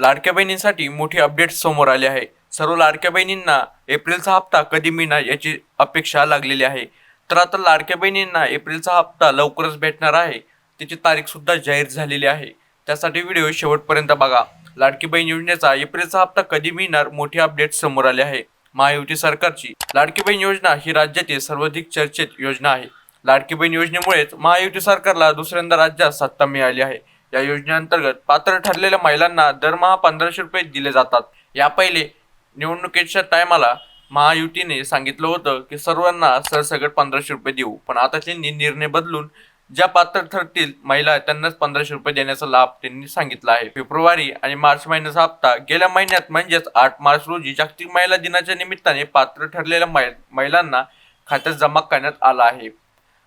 लाडक्या बहिणींसाठी मोठी अपडेट समोर आली आहे. सर्व लाडक्या बहिणींना एप्रिलचा हप्ता कधी मिळणार याची अपेक्षा लागलेली आहे. तर आता लाडक्या बहिणींना एप्रिलचा हप्ता लवकरच भेटणार आहे. त्याची तारीखसुद्धा जाहीर झालेली आहे. त्यासाठी व्हिडिओ शेवटपर्यंत बघा. लाडकी बहीण योजनेचा एप्रिलचा हप्ता कधी मिळणार मोठी अपडेट समोर आली आहे. महायुती सरकारची लाडकी बहीण योजना ही राज्यातील सर्वाधिक चर्चेत योजना आहे. लाडकी बहीण योजनेमुळेच महायुती सरकारला दुसऱ्यांदा राज्यात सत्ता मिळाली आहे. या योजनेअंतर्गत पात्र ठरलेल्या महिलांना दरमहा पंधराशे रुपये दिले जातात. या पहिले निवडणुकीच्या टायमाला महायुतीने सांगितलं होतं की सर्वांना सरसगट पंधराशे रुपये देऊ. पण आता त्यांनी निर्णय बदलून ज्या पात्र ठरतील महिला आहेत, त्यांनाच पंधराशे रुपये देण्याचा लाभ त्यांनी सांगितला आहे. फेब्रुवारी आणि मार्च महिन्याचा हप्ता गेल्या महिन्यात म्हणजेच आठ मार्च रोजी जागतिक महिला दिनाच्या निमित्ताने पात्र ठरलेल्या महि- महिलांना खात्यात जमा करण्यात आला आहे.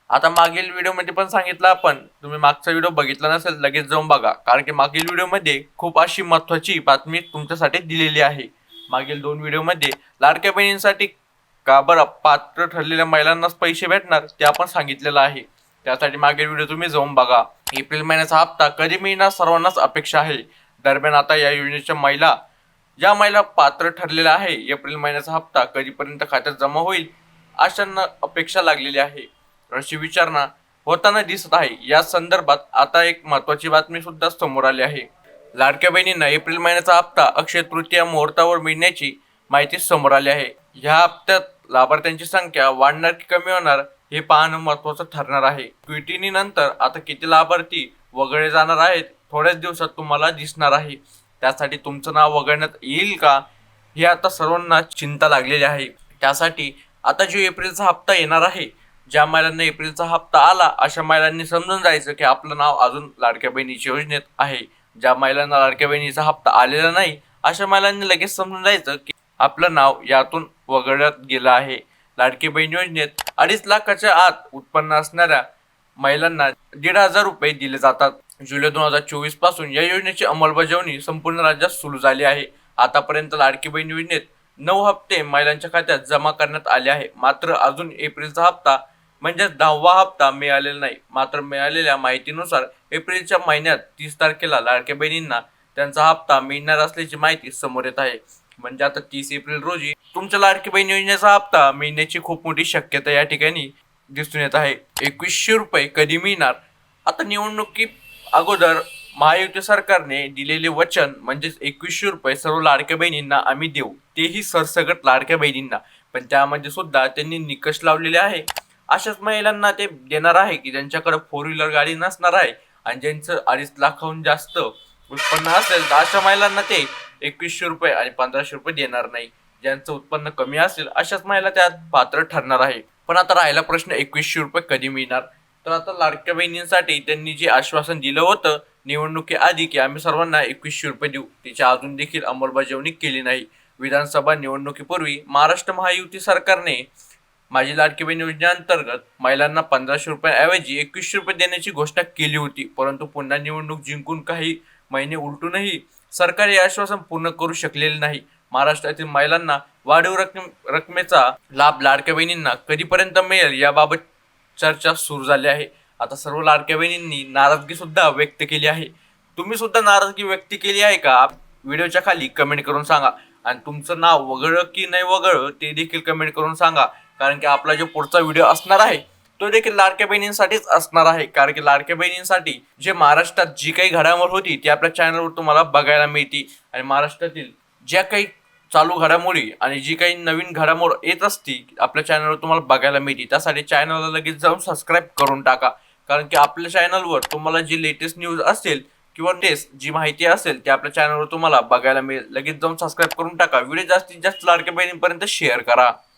आता मागील व्हिडिओमध्ये पण सांगितलं आपण तुम्ही मागचा व्हिडिओ बघितला नसेल लगेच जाऊन बघा. कारण की मागील व्हिडिओमध्ये खूप अशी महत्वाची बातमी तुमच्यासाठी दिलेली आहे. मागील दोन व्हिडिओमध्ये लाडक्या बहिणींसाठी का बरं पात्र ठरलेल्या महिलांनाच पैसे भेटणार ते आपण सांगितलेलं आहे. त्यासाठी मागील व्हिडिओ तुम्ही जाऊन बघा. एप्रिल महिन्याचा हप्ता कधी मिळणार सर्वांनाच अपेक्षा आहे. दरम्यान आता या योजनेच्या महिला ज्या महिला पात्र ठरलेल्या आहे एप्रिल महिन्याचा हप्ता कधीपर्यंत खात्यात जमा होईल अशांना अपेक्षा लागलेली आहे. अशी विचारणा होताना दिसत आहे. या संदर्भात आता एक महत्वाची बातमी सुद्धा समोर आली आहे. लाडक्या बहिणींना एप्रिल महिन्याचा हप्ता अक्षय तृतीया मुहूर्तावर मिळण्याची माहिती समोर आली आहे. ह्या हप्त्यात लाभार्थ्यांची संख्या वाढणार की कमी होणार हे पाहणं महत्वाचं ठरणार आहे. क्विटिनी नंतर आता किती लाभार्थी वगळले जाणार आहेत थोड्याच दिवसात तुम्हाला दिसणार आहे. त्यासाठी तुमचं नाव वगळण्यात येईल का हे आता सर्वांना चिंता लागलेली आहे. त्यासाठी आता जो एप्रिलचा हप्ता येणार आहे ज्या महिलांना एप्रिलचा हप्ता आला अशा महिलांनी समजून जायचं की आपलं नाव अजून लाडक्या बहिणीच्या योजनेत आहे. ज्या महिलांना लाडक्या बहिणीचा हप्ता आलेला नाही अशा महिलांनी लगेच समजून जायचं की आपलं नाव यातून वगळण्यात गेलं आहे. लाडकी बहीण योजनेत अडीच लाखाच्या आत उत्पन्न असणाऱ्या महिलांना दीड हजार रुपये दिले जातात. जुलै दोन हजार चोवीसपासून या योजनेची अंमलबजावणी संपूर्ण राज्यात सुरू झाली आहे. आतापर्यंत लाडकी बहीण योजनेत नऊ हप्ते महिलांच्या खात्यात जमा करण्यात आले आहे. मात्र अजून एप्रिलचा हप्ता म्हणजेच दहावा हप्ता मिळालेला नाही मात्र मिळालेल्या माहितीनुसार एप्रिलच्या महिन्यात तीस तारखेला लाडक्या बहिणींना त्यांचा हप्ता मिळणार असल्याची माहिती समोर येत आहे. म्हणजे आता तीस एप्रिल रोजी तुमच्या लाडकी बहीण योजनेचा हप्ता मिळण्याची खूप मोठी शक्यता या ठिकाणी दिसून येत आहे. एकवीसशे रुपये कधी मिळणार? आता निवडणुकी अगोदर महायुती सरकारने दिलेले वचन म्हणजेच एकवीसशे रुपये सर्व लाडक्या बहिणींना आम्ही देऊ. तेही सरसगट लाडक्या बहिणींना. पण त्यामध्ये सुद्धा त्यांनी निकष लावलेले आहे. अशाच महिलांना ते देणार आहे की ज्यांच्याकडे फोर व्हीलर गाडी नसणार आहे आणि ज्यांचं अडीच लाखाहून जास्त उत्पन्न असेल तर अशा महिलांना ते एकवीसशे रुपये आणि पंधराशे रुपये देणार नाही. ज्यांचं उत्पन्न कमी असेल अशाच महिला त्यात पात्र ठरणार आहे. पण आता राहिला प्रश्न एकवीसशे रुपये कधी मिळणार? तर आता लाडक्या बहिणींसाठी त्यांनी जे आश्वासन दिलं होतं निवडणुकीआधी की आम्ही सर्वांना एकवीसशे रुपये देऊ. तिची अजून देखील अंमलबजावणी केली नाही. विधानसभा निवडणुकीपूर्वी महाराष्ट्र महायुती सरकारने माझी लाडकी बहीण योजनेअंतर्गत महिलांना पंधराशे रुपयांऐवजी एकवीसशे रुपये देण्याची घोषणा केली होती. परंतु पुन्हा निवडणूक जिंकून काही महिने उलटूनही सरकार हे आश्वासन पूर्ण करू शकलेले नाही. महाराष्ट्रातील महिलांना वाढीव रक्कम रकमेचा लाभ लाडक्या बहिणींना कधीपर्यंत मिळेल याबाबत चर्चा सुरू झाली आहे. आता सर्व लाडक्या बहिणींनी नाराजगी सुद्धा व्यक्त केली आहे. तुम्ही सुद्धा नाराजगी व्यक्त केली आहे का? व्हिडिओच्या खाली कमेंट करून सांगा. आणि तुमचं नाव वगळं की नाही वगळं ते देखील कमेंट करून सांगा. कारण की आपला जो पुढचा व्हिडिओ असणार आहे तो देखील लाडक्या बहिणींसाठीच असणार आहे. कारण की लाडक्या बहिणींसाठी जे महाराष्ट्रात जी काही घडामोड होती ती आपल्या चॅनलवर तुम्हाला बघायला मिळते. आणि महाराष्ट्रातील ज्या काही चालू घडामोडी आणि जी काही नवीन घडामोड येत असती आपल्या चॅनलवर तुम्हाला बघायला मिळते. त्यासाठी चॅनलला लगेच जाऊन सबस्क्राईब करून टाका. कारण की आपल्या चॅनलवर तुम्हाला जी लेटेस्ट न्यूज असेल किंवा टेस्ट जी माहिती असेल ती आपल्या चॅनलवर तुम्हाला बघायला मिळेल. लगेच जाऊन सबस्क्राईब करून टाका. व्हिडिओ जास्तीत जास्त लाडक्या बहिणींपर्यंत शेअर करा.